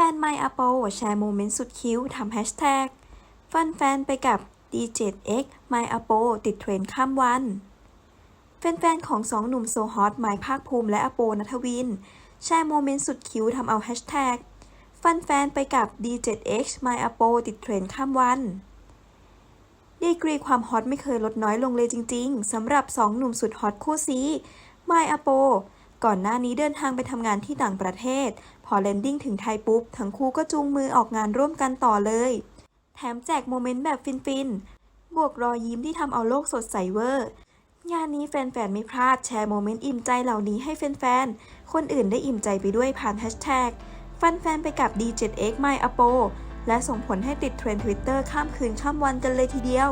แฟนไมอาโปแชร์โมเมนต์สุดคิ้วทำแฮชแท็กฟันแฟนไปกับ D7X ไมอาโปติดเทรนด์ข้ามวัน แฟนๆของสองหนุ่มโซฮอตไมค์ภาคภูมิและอโปนัทวิน แชร์โมเมนต์สุดคิ้วทำเอาแฮชแท็กฟันแฟนไปกับ D7X ไมอาโปติดเทรนด์ข้ามวันดีกรีความฮอตไม่เคยลดน้อยลงเลยจริง ๆสำหรับสองหนุ่มสุดฮอตคู่ซีไมอาโป ก่อนหน้านี้เดินทางไปทำงานที่ต่างประเทศ พอแลนดิ้งถึงไทยปุ๊บ ทั้งคู่ก็จูงมือออกงานร่วมกันต่อเลย แถมแจกโมเมนต์แบบฟินๆ บวกรอยยิ้มที่ทำเอาโลกสดใสเวอร์ งานนี้แฟนๆ ไม่พลาดแชร์โมเมนต์อิ่มใจเหล่านี้ให้แฟนๆ คนอื่นได้อิ่มใจไปด้วยผ่านแฮชแท็กฟันแฟนไปกับ D7X My Apo และส่งผลให้ติดเทรนด์ Twitter ข้ามคืนข้ามวันกันเลยทีเดียว